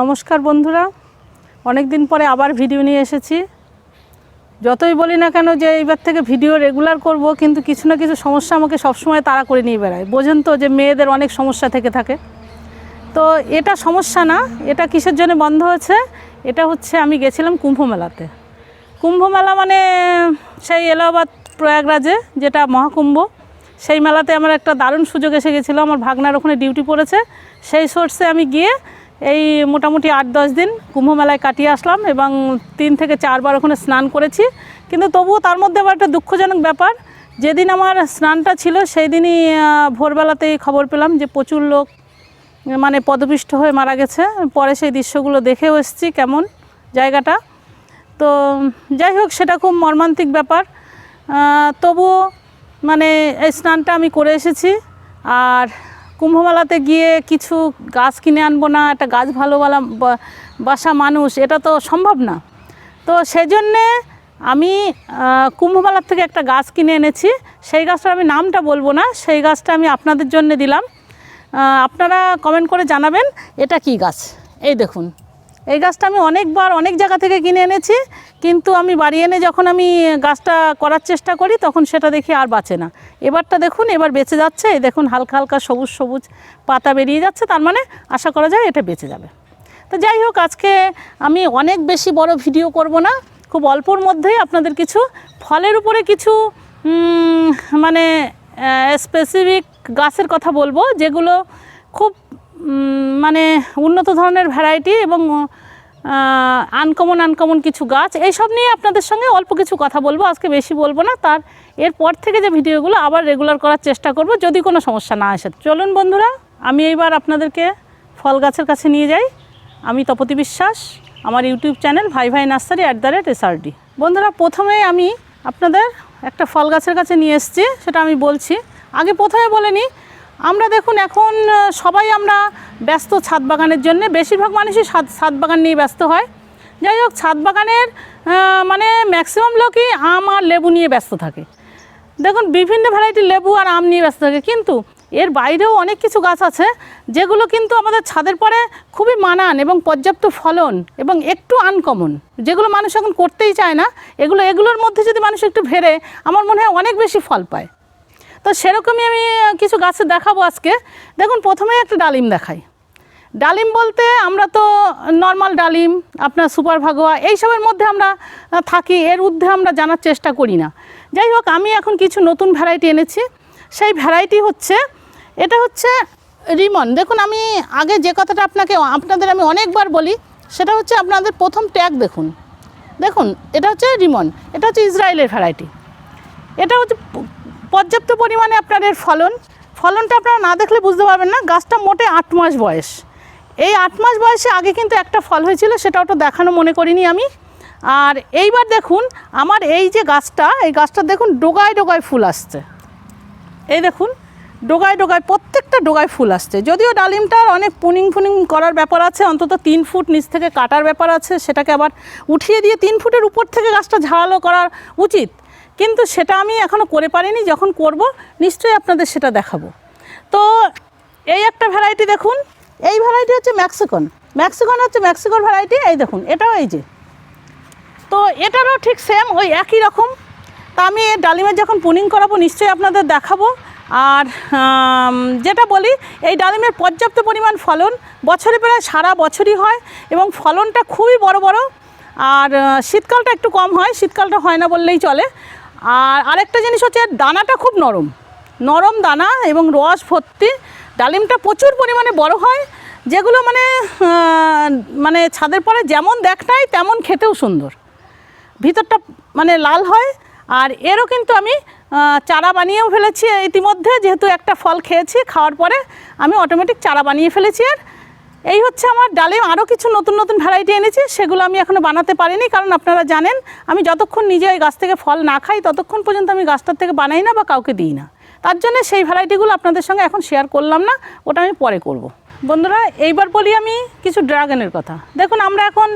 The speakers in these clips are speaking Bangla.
নমস্কার বন্ধুরা। অনেক দিন পরে আবার ভিডিও নিয়ে এসেছি। যতই বলি না কেন যে এইবার থেকে ভিডিও রেগুলার করব, কিন্তু কিছু না কিছু সমস্যা আমাকে সবসময় তাড়া করে নিয়ে বেড়ায়। বোঝেন তো যে মেয়েদের অনেক সমস্যা থেকে থাকে। তো এটা সমস্যা না, এটা কিসের জন্য বন্ধ হয়েছে? এটা হচ্ছে আমি গেছিলাম কুম্ভ মেলাতে কুম্ভ মেলা মানে সেই এলাহাবাদ প্রয়াগরাজে, যেটা মহাকুম্ভ। সেই মেলাতে আমার একটা দারুণ সুযোগ এসে গেছিল। আমার ভাগনার ওখানে ডিউটি পড়েছে। সেই সোর্সে আমি গিয়ে এই মোটামুটি আট দশ দিন কুম্ভমেলায় কাটিয়ে আসলাম এবং তিন থেকে চারবার ওখানে স্নান করেছি। কিন্তু তবুও তার মধ্যে আবার একটা দুঃখজনক ব্যাপার, যেদিন আমার স্নানটা ছিল সেই দিনই ভোরবেলাতেই খবর পেলাম যে প্রচুর লোক মানে পদপিষ্ট হয়ে মারা গেছে। পরে সেই দৃশ্যগুলো দেখেও এসেছি কেমন জায়গাটা। তো যাই হোক, সেটা খুব মর্মান্তিক ব্যাপার। তবুও মানে এই স্নানটা আমি করে এসেছি। আর কুম্ভমেলাতে গিয়ে কিছু গাছ কিনে আনব না, একটা গাছ ভালোবালা বাসা মানুষ, এটা তো সম্ভব না। তো সেই জন্যে আমি কুম্ভমেলার থেকে একটা গাছ কিনে এনেছি। সেই গাছটার আমি নামটা বলব না, সেই গাছটা আমি আপনাদের জন্য দিলাম। আপনারা কমেন্ট করে জানাবেন, এটা কি গাছ? এই দেখুন। এই গাছটা আমি অনেকবার অনেক জায়গা থেকে কিনে এনেছি, কিন্তু আমি বাড়ি এনে যখন আমি গাছটা করার চেষ্টা করি, তখন সেটা দেখি আর বাঁচে না। এবারটা দেখুন, এবার বেঁচে যাচ্ছে দেখুন হালকা হালকা সবুজ সবুজ পাতা বেরিয়ে যাচ্ছে, তার মানে আশা করা যায় এটা বেঁচে যাবে। তো যাই হোক, আজকে আমি অনেক বেশি বড় ভিডিও করব না, খুব অল্পর মধ্যেই আপনাদের কিছু ফলের উপরে কিছু মানে স্পেসিফিক গাছের কথা বলব, যেগুলো খুব মানে উন্নত ধরনের ভ্যারাইটি এবং আনকমন আনকমন কিছু গাছ। এইসব নিয়ে আপনাদের সঙ্গে অল্প কিছু কথা বলব, আজকে বেশি বলব না। তার, এরপর থেকে যে ভিডিওগুলো আবার রেগুলার করার চেষ্টা করব, যদি কোনো সমস্যা না আসে। চলুন বন্ধুরা, আমি এইবার আপনাদেরকে ফল গাছের কাছে নিয়ে যাই। আমি তপতি বিশ্বাস, আমার ইউটিউব চ্যানেল ভাই ভাই nursery at the rate SRD বন্ধুরা, প্রথমে আমি আপনাদের একটা ফল গাছের কাছে নিয়ে এসেছি, সেটা আমি বলছি। আগে প্রথমে বলে নিই আমরা দেখুন এখন সবাই আমরা ব্যস্ত ছাদ বাগানের জন্য। বেশিরভাগ মানুষই ছাদ ছাদ বাগান নিয়ে ব্যস্ত হয়। যাই হোক, ছাদ বাগানের মানে ম্যাক্সিমাম লোকই আম আর লেবু নিয়ে ব্যস্ত থাকে। দেখুন, বিভিন্ন ভ্যারাইটির লেবু আর আম নিয়ে ব্যস্ত থাকে। কিন্তু এর বাইরেও অনেক কিছু গাছ আছে, যেগুলো কিন্তু আমাদের ছাদের পরে খুবই মানান এবং পর্যাপ্ত ফলন এবং একটু আনকমন যেগুলো মানুষ এখন করতেই চায় না, এগুলো, এগুলোর মধ্যে যদি মানুষ একটু ভেড়ে, আমার মনে হয় অনেক বেশি ফল পায়। তো সেরকমই আমি কিছু গাছে দেখাবো আজকে। দেখুন, প্রথমেই একটা ডালিম দেখাই। ডালিম বলতে আমরা তো নর্মাল ডালিম, আপনার সুপার ভাগোয়া, এইসবের মধ্যে আমরা থাকি, এর ঊর্ধ্বে আমরা জানার চেষ্টা করি না। যাই হোক, আমি এখন কিছু নতুন ভ্যারাইটি এনেছি। সেই ভ্যারাইটি হচ্ছে, এটা হচ্ছে রিমন। দেখুন, আমি আগে যে কথাটা আপনাকে, আপনাদের আমি অনেকবার বলি, সেটা হচ্ছে আপনাদের প্রথম ট্যাগ দেখুন। দেখুন, এটা হচ্ছে রিমন, এটা হচ্ছে ইসরায়েলের ভ্যারাইটি এটা হচ্ছে পর্যাপ্ত পরিমাণে আপনার এর ফলন। ফলনটা আপনারা না দেখলে বুঝতে পারবেন না, গাছটা মোটে আট মাস বয়স। এই আট মাস বয়সে আগে কিন্তু একটা ফল হয়েছিল সেটা ওটা দেখানো মনে করিনি আমি। আর এইবার দেখুন, আমার এই যে গাছটা, এই গাছটা দেখুন ডোগায় ডোগায় ফুল আসছে। এই দেখুন, ডোগায় ডোগায়, প্রত্যেকটা ডোগায় ফুল আসছে। যদিও ডালিমটার অনেক পুনিং ফুনিং করার ব্যাপার আছে, অন্তত তিন ফুট নিচ থেকে কাটার ব্যাপার আছে, সেটাকে আবার উঠিয়ে দিয়ে তিন ফুটের উপর থেকে গাছটা ঝাড়ালো করা উচিত। কিন্তু সেটা আমি এখনও করে পারিনি, যখন করব নিশ্চয়ই আপনাদের সেটা দেখাবো। তো এই একটা ভ্যারাইটি দেখুন। এই ভ্যারাইটি হচ্ছে ম্যাক্সিকন ম্যাক্সিকন হচ্ছে মেক্সিকোর ভ্যারাইটি এই দেখুন, এটাও এই যে। তো এটারও ঠিক সেম ওই একই রকম। তা আমি ডালিমের যখন পুনিং করাবো, নিশ্চয়ই আপনাদের দেখাবো। আর যেটা বলি, এই ডালিমের পর্যাপ্ত পরিমাণ ফলন, বছরে প্রায় সারা বছরই হয় এবং ফলনটা খুবই বড় বড়। আর শীতকালটা একটু কম হয়, শীতকালটা হয় না বললেই চলে। আর আরেকটা জিনিস হচ্ছে দানাটা খুব নরম। নরম দানা এবং রস ভর্তি। ডালিমটা প্রচুর পরিমাণে বড় হয়। যেগুলো মানে মানে ছাদের পরে যেমন দেখায় তেমন খেতেও সুন্দর। ভিতরটা মানে লাল হয়। আর এরও কিন্তু আমি চারা বানিয়েও ফেলেছি ইতিমধ্যে। যেহেতু একটা ফল খেয়েছি, খাওয়ার পরে আমি অটোমেটিক চারা বানিয়ে ফেলেছি আর। এই হচ্ছে আমার ডালিম আরও কিছু নতুন নতুন ভ্যারাইটি এনেছি, সেগুলো আমি এখনও বানাতে পারিনি, কারণ আপনারা জানেন, আমি যতক্ষণ নিজে ওই গাছ থেকে ফল না খাই, ততক্ষণ পর্যন্ত আমি গাছটার থেকে বানাই না বা কাউকে দিই না তার জন্য সেই ভ্যারাইটিগুলো আপনাদের সঙ্গে এখন শেয়ার করলাম না, ওটা আমি পরে করব। বন্ধুরা, এইবার বলি আমি কিছু ড্রাগনের কথা দেখুন, আমরা এখন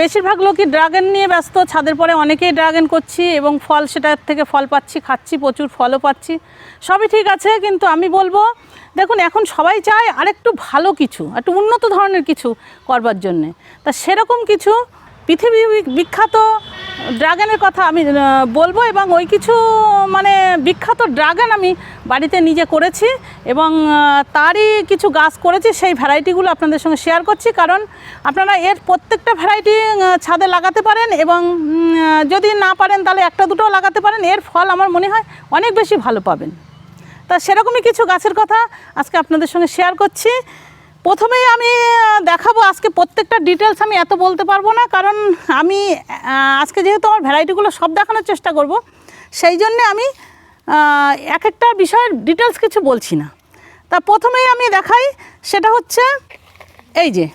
বেশিরভাগ লোকই ড্রাগন নিয়ে ব্যস্ত। ছাদের পরে অনেকেই ড্রাগন করছি এবং ফল সেটার থেকে ফল পাচ্ছি, খাচ্ছি, প্রচুর ফলও পাচ্ছি। সবই ঠিক আছে, কিন্তু আমি বলব, দেখুন, এখন সবাই চায় আরেকটু ভালো কিছু, একটু উন্নত ধরনের কিছু করবার জন্যে। তা সেরকম কিছু পৃথিবী বিখ্যাত ড্রাগনের কথা আমি বলব এবং ওই কিছু মানে বিখ্যাত ড্রাগন আমি বাড়িতে নিজে করেছি এবং তারই কিছু গাছ করেছি, সেই ভ্যারাইটিগুলো আপনাদের সঙ্গে শেয়ার করছি। কারণ আপনারা এর প্রত্যেকটা ভ্যারাইটি ছাদে লাগাতে পারেন এবং যদি না পারেন তাহলে একটা দুটোও লাগাতে পারেন। এর ফল আমার মনে হয় অনেক বেশি ভালো পাবেন। তা সেরকমই কিছু গাছের কথা আজকে আপনাদের সঙ্গে শেয়ার করছি। প্রথমেই আমি দেখাবো আজকে প্রত্যেকটা ডিটেলস আমি এত বলতে পারব না, কারণ আমি আজকে যেহেতু আমার ভ্যারাইটিগুলো সব দেখানোর চেষ্টা করব, সেই জন্যে আমি এক একটা বিষয়ের ডিটেলস কিছু বলছি না। তা প্রথমেই আমি দেখাই, সেটা হচ্ছে, এই যে,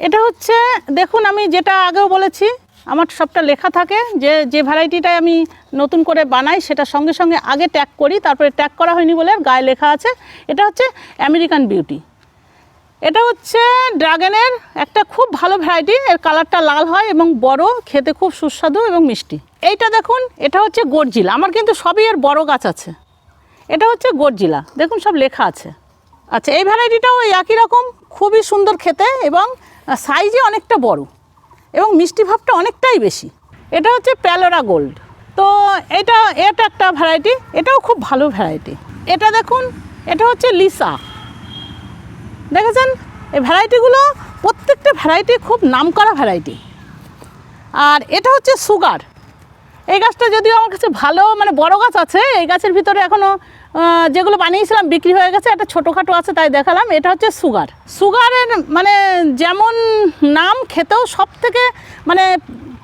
এটা হচ্ছে, দেখুন আমি যেটা আগেও বলেছি, আমার সবটা লেখা থাকে, যে যে ভ্যারাইটিটাই আমি নতুন করে বানাই, সেটা সঙ্গে সঙ্গে আগে ট্যাগ করি, তারপরে ট্যাগ করা হয়নি বলে গায়ে লেখা আছে, এটা হচ্ছে আমেরিকান বিউটি এটা হচ্ছে ড্রাগনের একটা খুব ভালো ভ্যারাইটি। এর কালারটা লাল হয় এবং বড়, খেতে খুব সুস্বাদু এবং মিষ্টি। এইটা দেখুন, এটা হচ্ছে গর্জিলা। আমার কিন্তু সবই এর বড় গাছ আছে। এটা হচ্ছে গর্জিলা। দেখুন, সব লেখা আছে। আচ্ছা এই ভ্যারাইটিটাও একই রকম, খুবই সুন্দর খেতে এবং সাইজে অনেকটা বড় এবং মিষ্টি ভাবটা অনেকটাই বেশি। এটা হচ্ছে প্যালোরা গোল্ড। তো এটা এটা একটা ভ্যারাইটি। এটাও খুব ভালো ভ্যারাইটি। এটা দেখুন, এটা হচ্ছে লিসা। দেখেছেন? এই ভ্যারাইটিগুলো প্রত্যেকটা ভ্যারাইটি খুব নামকরা ভ্যারাইটি। আর এটা হচ্ছে সুগার। এই গাছটা যদিও আমার কাছে ভালো মানে বড় গাছ আছে, এই গাছের ভিতরে এখনও যেগুলো বানিয়েছিলাম বিক্রি হয়ে গেছে, একটা ছোটোখাটো আছে তাই দেখালাম, এটা হচ্ছে সুগার। সুগারের মানে যেমন নাম খেতেও সব থেকে মানে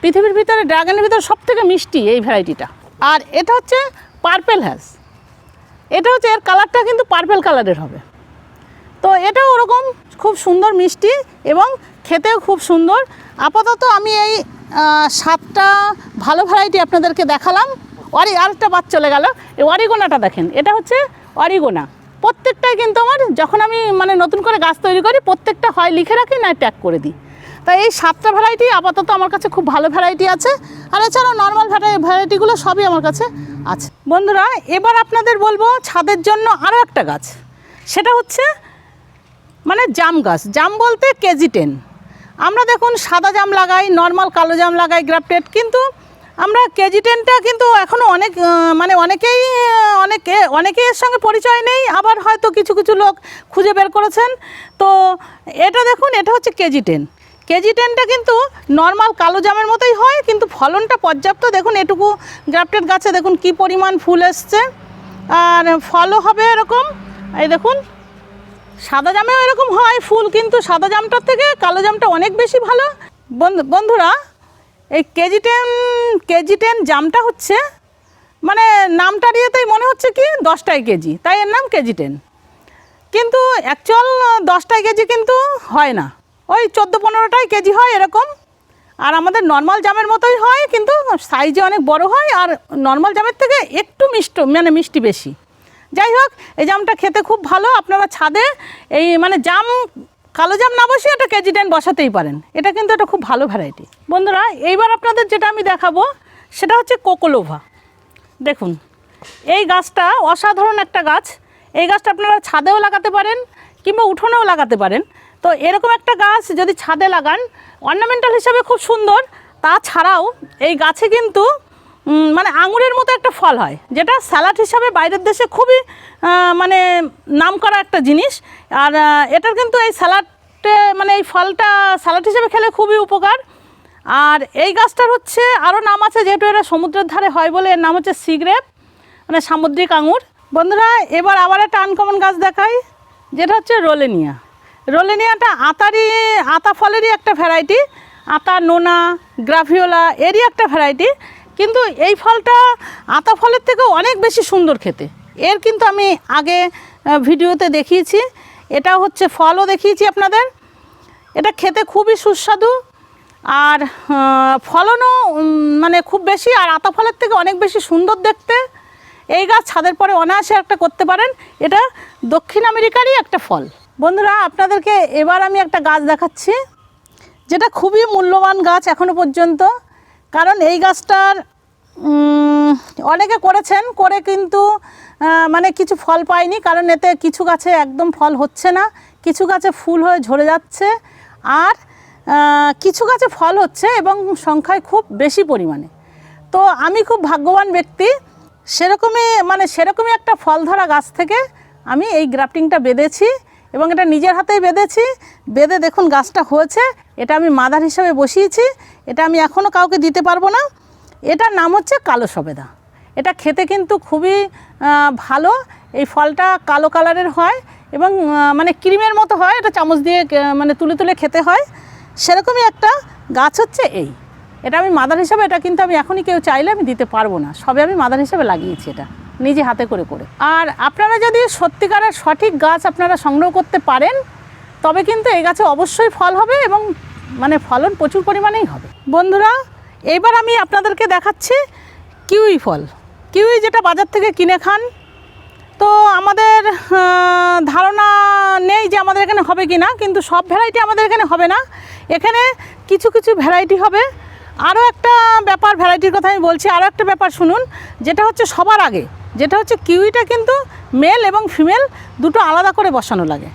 পৃথিবীর ভিতরে, ড্রাগনের ভিতরে সব থেকে মিষ্টি এই ভ্যারাইটিটা। আর এটা হচ্ছে পার্পেল হ্যাস এটা হচ্ছে, এর কালারটা কিন্তু পার্পেল কালারের হবে। তো এটাও ওরকম খুব সুন্দর মিষ্টি এবং খেতেও খুব সুন্দর। আপাতত আমি এই সাতটা ভালো ভ্যারাইটি আপনাদেরকে দেখালাম। অরি আরেকটা বাদ চলে গেল। এই অরিগোনাটা দেখেন, এটা হচ্ছে অরিগোনা। প্রত্যেকটাই কিন্তু আমার, যখন আমি মানে নতুন করে গাছ তৈরি করি, প্রত্যেকটা হয় লিখে রাখি না ট্যাগ করে দিই। তাই এই সাতটা ভ্যারাইটি আপাতত আমার কাছে খুব ভালো ভ্যারাইটি আছে। আর এছাড়াও নর্মাল ভ্যারাই ভ্যারাইটিগুলো সবই আমার কাছে আছে। বন্ধুরা, এবার আপনাদের বলব ছাদের জন্য আরও একটা গাছ। সেটা হচ্ছে মানে জাম গাছ। জাম বলতে কেজি টেন। আমরা দেখুন সাদা জাম লাগাই নর্মাল কালো জাম লাগাই গ্রাফটেড কিন্তু আমরা কেজি টেনটা কিন্তু এখনও অনেক মানে অনেকেই অনেকে, অনেকেই এর সঙ্গে পরিচয় নেই, আবার হয়তো কিছু কিছু লোক খুঁজে বের করেছেন। তো এটা দেখুন, এটা হচ্ছে কেজি টেন। কেজি টেনটা কিন্তু নর্মাল কালো জামের মতোই হয়, কিন্তু ফলনটা পর্যাপ্ত। দেখুন এটুকু গ্রাফটেড গাছে দেখুন কি পরিমাণ ফুল এসছে। আর ফলও হবে এরকম। এই দেখুন সাদা জামেও এরকম হয়, ফুল, কিন্তু সাদা জামটার থেকে কালো জামটা অনেক বেশি ভালো। বন্ধু- বন্ধুরা, এই কেজি টেন কেজি টেন জামটা হচ্ছে মানে নামটা দিয়েতেই মনে হচ্ছে কি দশটাই কেজি, তাই এর নাম কেজি টেন। কিন্তু অ্যাকচুয়াল দশটাই কেজি কিন্তু হয় না। ওই চোদ্দ পনেরোটাই কেজি হয় এরকম। আর আমাদের নর্মাল জামের মতোই হয়, কিন্তু সাইজে অনেক বড় হয়, আর নর্মাল জামের থেকে একটু মিষ্ট মানে মিষ্টি বেশি। যাই হোক, এই জামটা খেতে খুব ভালো, আপনারা ছাদে এই মানে জাম, কালো জাম না বসে এটা কেজি টেন বসাতেই পারেন। এটা কিন্তু একটা খুব ভালো ভ্যারাইটি বন্ধুরা, এইবার আপনাদের যেটা আমি দেখাবো, সেটা হচ্ছে কোকোলোভা দেখুন, এই গাছটা অসাধারণ একটা গাছ। এই গাছটা আপনারা ছাদেও লাগাতে পারেন কিংবা উঠোনেও লাগাতে পারেন। তো এরকম একটা গাছ যদি ছাদে লাগান অর্নামেন্টাল হিসাবে খুব সুন্দর। তাছাড়াও এই গাছে কিন্তু মানে আঙুরের মতো একটা ফল হয়, যেটা স্যালাড হিসাবে বাইরের দেশে খুবই মানে নাম করা একটা জিনিস। আর এটার কিন্তু এই স্যালাডে মানে এই ফলটা স্যালাড হিসাবে খেলে খুবই উপকার। আর এই গাছটার হচ্ছে আরও নাম আছে, যেহেতু এটা সমুদ্রের ধারে হয় বলে এর নাম হচ্ছে সিগ্রেপ মানে সামুদ্রিক আঙুর। বন্ধুরা, এবার আবার একটা আনকমন গাছ দেখাই, যেটা হচ্ছে রোলেনিয়া। রোলেনিয়াটা আতারই আতা ফলেরই একটা ভ্যারাইটি আতা, নোনা গ্রাফিওলা এরই একটা ভ্যারাইটি কিন্তু এই ফলটা আতা ফলের থেকেও অনেক বেশি সুন্দর খেতে। এর কিন্তু আমি আগে ভিডিওতে দেখিয়েছি। এটা হচ্ছে ফলও দেখিয়েছি আপনাদের। এটা খেতে খুবই সুস্বাদু। আর ফলনও মানে খুব বেশি, আর আতা ফলের থেকে অনেক বেশি সুন্দর দেখতে। এই গাছ ছাদের পরে অনায়াসে একটা করতে পারেন। এটা দক্ষিণ আমেরিকারই একটা ফল। বন্ধুরা, আপনাদেরকে এবার আমি একটা গাছ দেখাচ্ছি। যেটা খুবই মূল্যবান গাছ এখনও পর্যন্ত। কারণ এই গাছটার অনেকে করেছেন, করে কিন্তু মানে কিছু ফল পায়নি, কারণ এতে কিছু গাছে একদম ফল হচ্ছে না, কিছু গাছে ফুল হয়ে ঝরে যাচ্ছে, আর কিছু গাছে ফল হচ্ছে এবং সংখ্যায় খুব বেশি পরিমাণে। তো আমি খুব ভাগ্যবান ব্যক্তি, সেরকমই মানে সেরকমই একটা ফল ধরা গাছ থেকে আমি এই গ্রাফটিংটা বেঁধেছি এবং এটা নিজের হাতেই বেঁধেছি, বেঁধে দেখুন গাছটা হয়েছে এটা আমি মাদার হিসাবে বসিয়েছি, এটা আমি এখনও কাউকে দিতে পারব না। এটার নাম হচ্ছে কালো সবেদা। এটা খেতে কিন্তু খুবই ভালো। এই ফলটা কালো কালারের হয় এবং মানে ক্রিমের মতো হয়। এটা চামচ দিয়ে মানে তুলে তুলে খেতে হয়। সেরকমই একটা গাছ হচ্ছে এই। এটা আমি মাদার হিসাবে, এটা কিন্তু আমি এখনই কেউ চাইলে আমি দিতে পারব না। সবে আমি মাদার হিসাবে লাগিয়েছি এটা, নিজে হাতে করে করে। আর আপনারা যদি সত্যিকারের সঠিক গাছ আপনারা সংগ্রহ করতে পারেন তবে কিন্তু এই গাছে অবশ্যই ফল হবে এবং মানে ফলন প্রচুর পরিমাণেই হবে। বন্ধুরা এইবার আমি আপনাদেরকে দেখাচ্ছি কিউই ফল। কিউই যেটা বাজার থেকে কিনে খান। তো আমাদের ধারণা নেই যে আমাদের এখানে হবে কি না কিন্তু সব ভ্যারাইটি আমাদের এখানে হবে না। এখানে কিছু কিছু ভ্যারাইটি হবে। আরও একটা ব্যাপার ভ্যারাইটির কথা আমি বলছি, আরও একটা ব্যাপার শুনুন, যেটা হচ্ছে সবার আগে। যেটা হচ্ছে কিউইটা কিন্তু মেল এবং ফিমেল, দুটো আলাদা করে বসানো লাগে।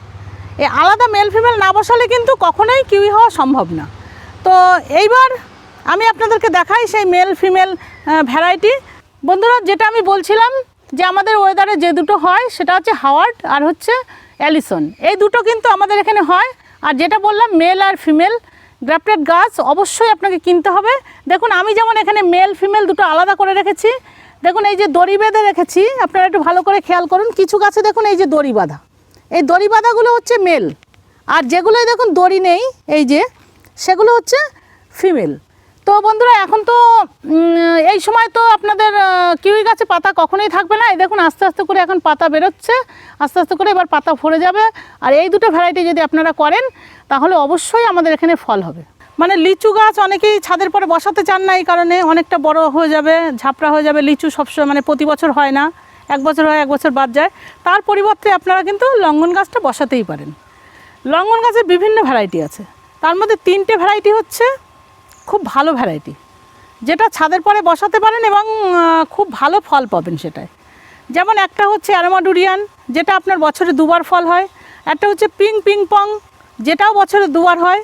এই আলাদা মেল ফিমেল না বসালে কিন্তু কখনোই কিউই হওয়া সম্ভব না। তো এইবার আমি আপনাদেরকে দেখাই সেই মেল ফিমেল ভ্যারাইটি বন্ধুরা, যেটা আমি বলছিলাম যে আমাদের ওয়েদারে যে দুটো হয়, সেটা হচ্ছে হাওয়ার্ড আর হচ্ছে অ্যালিসন এই দুটো কিন্তু আমাদের এখানে হয়। আর যেটা বললাম মেল আর ফিমেল গ্রাফটেড গাছ অবশ্যই আপনাকে কিনতে হবে। দেখুন, আমি যেমন এখানে মেল ফিমেল দুটো আলাদা করে রেখেছি, দেখুন, এই যে দড়ি বেঁধে রেখেছি, আপনারা একটু ভালো করে খেয়াল করুন। কিছু গাছে দেখুন, এই যে দড়ি বাঁধা। এই দড়ি বাঁধাগুলো হচ্ছে মেল আর যেগুলোই দেখুন দড়ি নেই, এই যে, সেগুলো হচ্ছে ফিমেল তো বন্ধুরা, এখন তো এই সময় তো আপনাদের কিউই গাছে পাতা কখনোই থাকবে না। এই দেখুন, আস্তে আস্তে করে এখন পাতা বেরোচ্ছে। আস্তে আস্তে করে এবার পাতা ভরে যাবে। আর এই দুটো ভ্যারাইটি যদি আপনারা করেন, তাহলে অবশ্যই আমাদের এখানে ফল হবে। মানে লিচু গাছ অনেকেই ছাদের পরে বসাতে চান না এই কারণে। অনেকটা বড় হয়ে যাবে, ঝাপড়া হয়ে যাবে। লিচু সবসময় মানে প্রতি বছর হয় না। এক বছর হয়, এক বছর বাদ যায়। তার পরিবর্তে আপনারা কিন্তু লঙ্ঘন গাছটা বসাতেই পারেন। লঙ্ঘন গাছের বিভিন্ন ভ্যারাইটি আছে। তার মধ্যে তিনটে ভ্যারাইটি হচ্ছে খুব ভালো ভ্যারাইটি যেটা ছাদের পরে বসাতে পারেন এবং খুব ভালো ফল পাবেন সেটায়। যেমন একটা হচ্ছে অ্যারোমাডুরিয়ান যেটা আপনার বছরে দুবার ফল হয়। একটা হচ্ছে পিং পিং পং যেটাও বছরে দুবার হয়।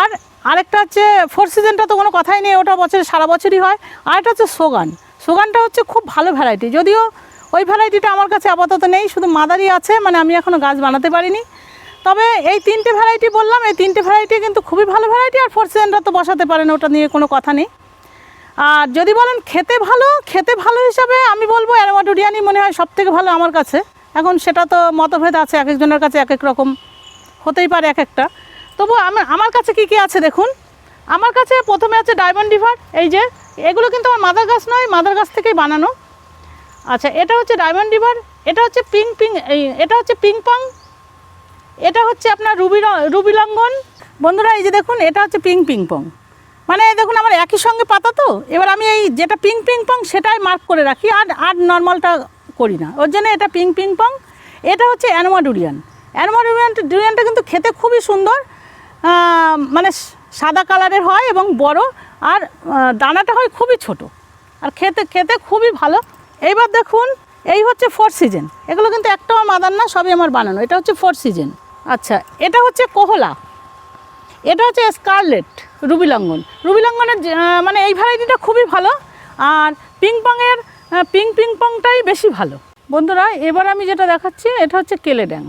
আর আরেকটা হচ্ছে ফোর সিজনটা তো কোনো কথাই নেই, ওটা বছরে সারা বছরই হয়। আর একটা হচ্ছে সোগান সোগানটা হচ্ছে খুব ভালো ভ্যারাইটি যদিও ওই ভ্যারাইটিটা আমার কাছে আপাতত নেই, শুধু মাদারি আছে মানে আমি এখনও গাছ বানাতে পারিনি। তবে এই তিনটে ভ্যারাইটি বললাম, এই তিনটে ভ্যারাইটি কিন্তু খুবই ভালো ভ্যারাইটি আর ফোর সিজনটা তো বসাতে পারেন, ওটা নিয়ে কোনো কথা নেই। আর যদি বলেন খেতে ভালো খেতে ভালো হিসাবে আমি বলব অ্যারোমাটুরিয়ানি মনে হয় সব থেকে ভালো আমার কাছে। এখন সেটা তো মতভেদ আছে, এক একজনের কাছে এক এক রকম, হতেই পারে এক একটা। তবু আমার আমার কাছে কি কি আছে দেখুন। আমার কাছে প্রথমে আছে ডায়মন্ড ডিভার এই যে, এগুলো কিন্তু আমার মাদার গাছ নয় মাদার গাছ থেকেই বানানো। আচ্ছা এটা হচ্ছে ডায়মন্ড ডিভার এটা হচ্ছে পিং পিং এটা হচ্ছে পিং পং এটা হচ্ছে আপনার রুবি র- রুবি লঙ্ঘন বন্ধুরা, এই যে দেখুন, এটা হচ্ছে পিং পিং পং মানে দেখুন, আমার একই সঙ্গে পাতা তো। এবার আমি এই যেটা পিং পিং পং সেটাই মার্ক করে রাখি, আর আর নর্মালটা করি না। ওর জন্য এটা পিং পিং পং এটা হচ্ছে অ্যানোমাডুরিয়ান অ্যানোমাডুরিয়ান ডুরিয়ানটা কিন্তু খেতে খুবই সুন্দর। মানে সাদা কালারের হয় এবং বড়, আর দানাটা হয় খুবই ছোট। আর খেতে খেতে খুবই ভালো। এইবার দেখুন এই হচ্ছে ফোর সিজন এগুলো কিন্তু একটাও মাদার না সবই আমার বানানো। এটা হচ্ছে ফোর সিজন আচ্ছা এটা হচ্ছে কোহলা। এটা হচ্ছে স্কারলেট রুবি লঙ্ঘন রুবি লঙ্ঘনের যে, আহ, মানে এই ভ্যারাইটিটা খুবই ভালো। আর পিং পংয়ের পিং পিং পংটাই বেশি ভালো। বন্ধুরা এবার আমি যেটা দেখাচ্ছি এটা হচ্ছে কেলেড্যাং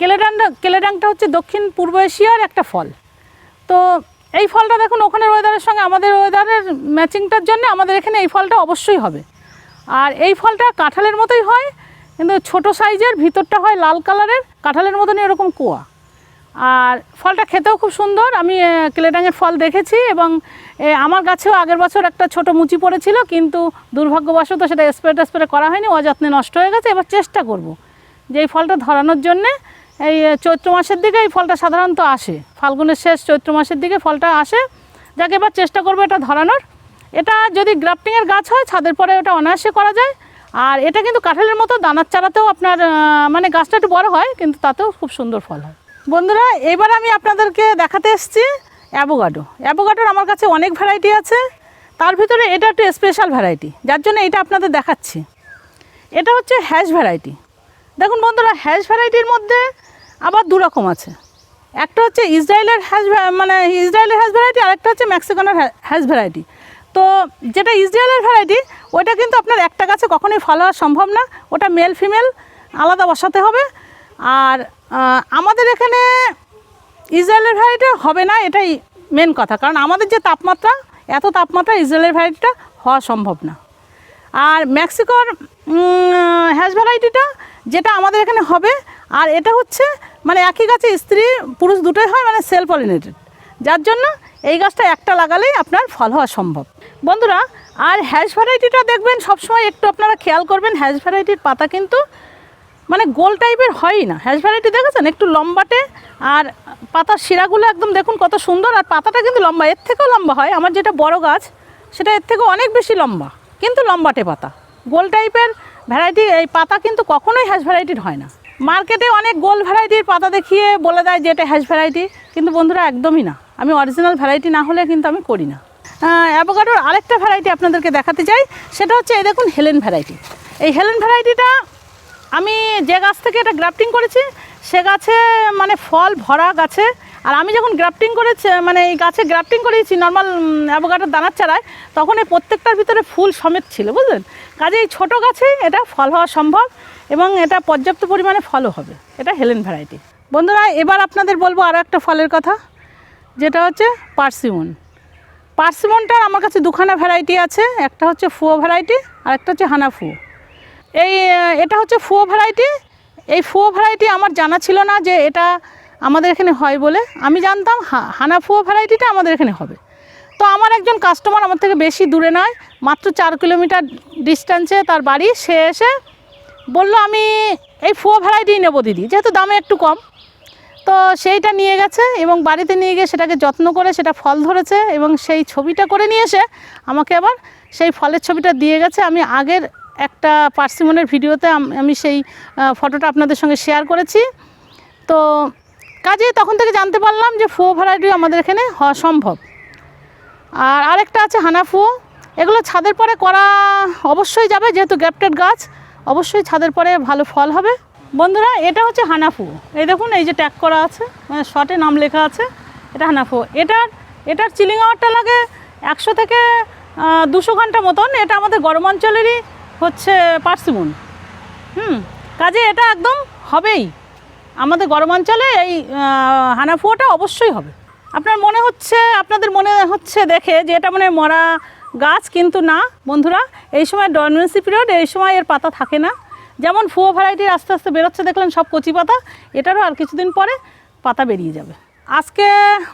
কেলেড্যাংটা কেলেড্যাংটা হচ্ছে দক্ষিণ পূর্ব এশিয়ার একটা ফল। তো এই ফলটা দেখুন ওখানের ওয়েদারের সঙ্গে আমাদের ওয়েদারের ম্যাচিংটার জন্য আমাদের এখানে এই ফলটা অবশ্যই হবে। আর এই ফলটা কাঁঠালের মতোই হয়, কিন্তু ছোট সাইজের, ভিতরটা হয় লাল কালারের, কাঁঠালের মতন এরকম কোয়া। আর ফলটা খেতেও খুব সুন্দর, আমি কেলেডাঙের ফল দেখেছি এবং আমার গাছেও আগের বছর একটা ছোট মুচি পড়েছিল, কিন্তু দুর্ভাগ্যবশত সেটা স্প্রে টেস্প্রে করা হয়নি, অযত্নে নষ্ট হয়ে গেছে, এবার চেষ্টা করব। যে এই ফলটা ধরানোর জন্যে, এই চৈত্র মাসের দিকে এই ফলটা সাধারণত আসে, ফাল্গুনের শেষ চৈত্র মাসের দিকে ফলটা আসে, যাকে এবার চেষ্টা করব এটা ধরানোর। এটা যদি গ্রাফটিংয়ের গাছ হয়, ছাদের পরে ওটা অনায়াসে করা যায়। আর এটা কিন্তু কাঁঠালের মতো, দানার চারাতেও আপনার মানে গাছটা একটু বড় হয়, কিন্তু তাতেও খুব সুন্দর ফল হয়। বন্ধুরা, এবার আমি আপনাদেরকে দেখাতে এসেছি অ্যাভোগাডো। অ্যাভোগাডোর আমার কাছে অনেক ভ্যারাইটি আছে। তার ভিতরে এটা একটু স্পেশাল ভ্যারাইটি যার জন্য এটা আপনাদের দেখাচ্ছি। এটা হচ্ছে হ্যাশ ভ্যারাইটি দেখুন বন্ধুরা হ্যাশ ভ্যারাইটির মধ্যে আবার দু রকম আছে। একটা হচ্ছে ইসরায়েলের হ্যাশ মানে ইসরায়েলের হ্যাশ ভ্যারাইটি আর একটা হচ্ছে মেক্সিকানের হ্যাশ ভ্যারাইটি তো যেটা ইসরায়েলের ভ্যারাইটি ওইটা কিন্তু আপনার একটা গাছে কখনোই ফল হওয়া সম্ভব না। ওটা মেল ফিমেল আলাদা বসাতে হবে। আর আমাদের এখানে ইসরায়েলের ভ্যারাইটি হবে না, এটাই মেন কথা। কারণ আমাদের যে তাপমাত্রা, এত তাপমাত্রা ইসরায়েলের ভ্যারাইটিটা হওয়া সম্ভব না। আর মেক্সিকোর হ্যাশ ভ্যারাইটিটা যেটা আমাদের এখানে হবে, আর এটা হচ্ছে মানে একই গাছে স্ত্রী, পুরুষ দুটোই হয় মানে সেল পলিনেটেড যার জন্য এই গাছটা একটা লাগালেই আপনার ফল হওয়া সম্ভব। বন্ধুরা, আর হ্যাশ ভ্যারাইটিটা দেখবেন সবসময় একটু আপনারা খেয়াল করবেন হ্যাশ ভ্যারাইটির পাতা কিন্তু মানে গোল টাইপের হয়ই না। হ্যাশ ভ্যারাইটি দেখেছেন? একটু লম্বাটে, আর পাতার শিরাগুলো একদম দেখুন কত সুন্দর, আর পাতাটা কিন্তু লম্বা, এর থেকেও লম্বা হয়। আমার যেটা বড় গাছ, সেটা এর থেকেও অনেক বেশি লম্বা, কিন্তু লম্বাটে পাতা। গোল টাইপের ভ্যারাইটি এই পাতা কিন্তু কখনোই হ্যাশ ভ্যারাইটির হয় না। মার্কেটে অনেক গোল ভ্যারাইটির পাতা দেখিয়ে বলে দেয় যে এটা হ্যাশ ভ্যারাইটি কিন্তু বন্ধুরা একদমই না। আমি অরিজিনাল ভ্যারাইটি না হলে কিন্তু আমি করি না। অ্যাভোকাডোর আরেকটা ভ্যারাইটি আপনাদেরকে দেখাতে চাই, সেটা হচ্ছে এই দেখুন হেলেন ভ্যারাইটি এই হেলেন ভ্যারাইটিটা আমি যে গাছ থেকে এটা গ্রাফটিং করেছি, সে গাছে মানে ফল ভরা গাছে, আর আমি যখন গ্রাফটিং করেছি মানে এই গাছে গ্রাফটিং করেছি নর্মাল অ্যাভোকাডোর দানার চারায়, তখন এই প্রত্যেকটার ভিতরে ফুল সমেত ছিল, বুঝলেন? কাজে এই ছোটো গাছে এটা ফল হওয়া সম্ভব এবং এটা পর্যাপ্ত পরিমাণে ফলও হবে। এটা হেলেন ভ্যারাইটি বন্ধুরা, এবার আপনাদের বলব আরও একটা ফলের কথা। যেটা হচ্ছে পার্সিমন। পার্সিমনটার আমার কাছে দুখানা ভ্যারাইটি আছে, একটা হচ্ছে ফুয়ো ভ্যারাইটি আর একটা হচ্ছে হানা ফুয়ো। এই এটা হচ্ছে ফুয়ো ভ্যারাইটি এই ফুয়ো ভ্যারাইটি আমার জানা ছিল না যে এটা আমাদের এখানে হয় বলে। আমি জানতাম হানা ফুয়ো ভ্যারাইটিটা আমাদের এখানে হবে। তো আমার একজন কাস্টমার আমার থেকে বেশি দূরে নয়, মাত্র চার কিলোমিটার ডিস্টেন্সে তার বাড়ি। সে এসে বলল, আমি এই ফুয়ো ভ্যারাইটি নেব দিদি, যেহেতু দামে একটু কম। তো সেইটা নিয়ে গেছে এবং বাড়িতে নিয়ে গিয়ে সেটাকে যত্ন করে সেটা ফল ধরেছে এবং সেই ছবিটা করে নিয়ে এসে আমাকে আবার সেই ফলের ছবিটা দিয়ে গেছে। আমি আগের একটা পার্সিমনের ভিডিওতে আমি সেই ফটোটা আপনাদের সঙ্গে শেয়ার করেছি। তো কাজে তখন থেকে জানতে পারলাম যে ফুয়ো ভ্যারাইটি আমাদের এখানে হওয়া সম্ভব। আর আরেকটা আছে হানাফুয়ো এগুলো ছাদের পরে করা অবশ্যই যাবে, যেহেতু গ্যাপটেড গাছ, অবশ্যই ছাদের পরে ভালো ফল হবে। বন্ধুরা, এটা হচ্ছে হানাফু। এই দেখুন, এই যে ট্যাগ করা আছে মানে শর্টে নাম লেখা আছে, এটা হানাফু। এটার এটার চিলিং আওয়ারটা লাগে একশো থেকে দুশো ঘণ্টা মতন। এটা আমাদের গরম অঞ্চলেরই হচ্ছে পার্সিমন। হুম, কাজে এটা একদম হবেই। আমাদের গরম অঞ্চলে এই হানাফুয়াটা অবশ্যই হবে। আপনার মনে হচ্ছে, আপনাদের মনে হচ্ছে দেখে যে এটা মানে মরা গাছ, কিন্তু না, বন্ধুরা। এই সময় ডরমেন্সি পিরিয়ড এই সময় এর পাতা থাকে না। যেমন ফুয়ো ভ্যারাইটির আস্তে আস্তে বেরোচ্ছে, দেখলেন সব কচি পাতা। এটারও আর কিছুদিন পরে পাতা বেরিয়ে যাবে। আজকে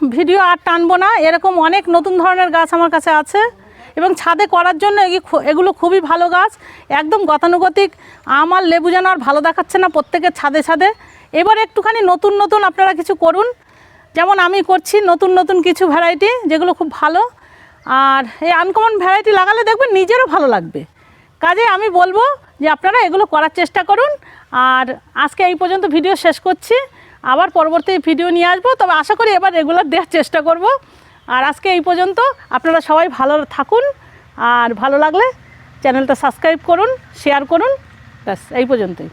ভিডিও আর টানবো না, এরকম অনেক নতুন ধরনের গাছ আমার কাছে আছে। এবং ছাদে করার জন্য এগি- এগুলো খুবই ভালো গাছ, একদম গতানুগতিক। আমার লেবু যেন আর ভালো দেখাচ্ছে না প্রত্যেকের ছাদে ছাদে। এবার একটুখানি নতুন নতুন আপনারা কিছু করুন। যেমন আমি করছি নতুন নতুন কিছু ভ্যারাইটি যেগুলো খুব ভালো। আর এই আনকমন ভ্যারাইটি লাগালে দেখবেন নিজেরও ভালো লাগবে। কাজে আমি বলব যে আপনারা এগুলো করার চেষ্টা করুন। আর আজকে এই পর্যন্ত ভিডিও শেষ করছি। আবার পরবর্তী ভিডিও নিয়ে আসব। তবে আশা করি এবার রেগুলার দেওয়ার চেষ্টা করব। আর আজকে এই পর্যন্ত আপনারা সবাই ভালো থাকুন। আর ভালো লাগলে চ্যানেলটা সাবস্ক্রাইব করুন, শেয়ার করুন। ব্যাস, এই পর্যন্তই।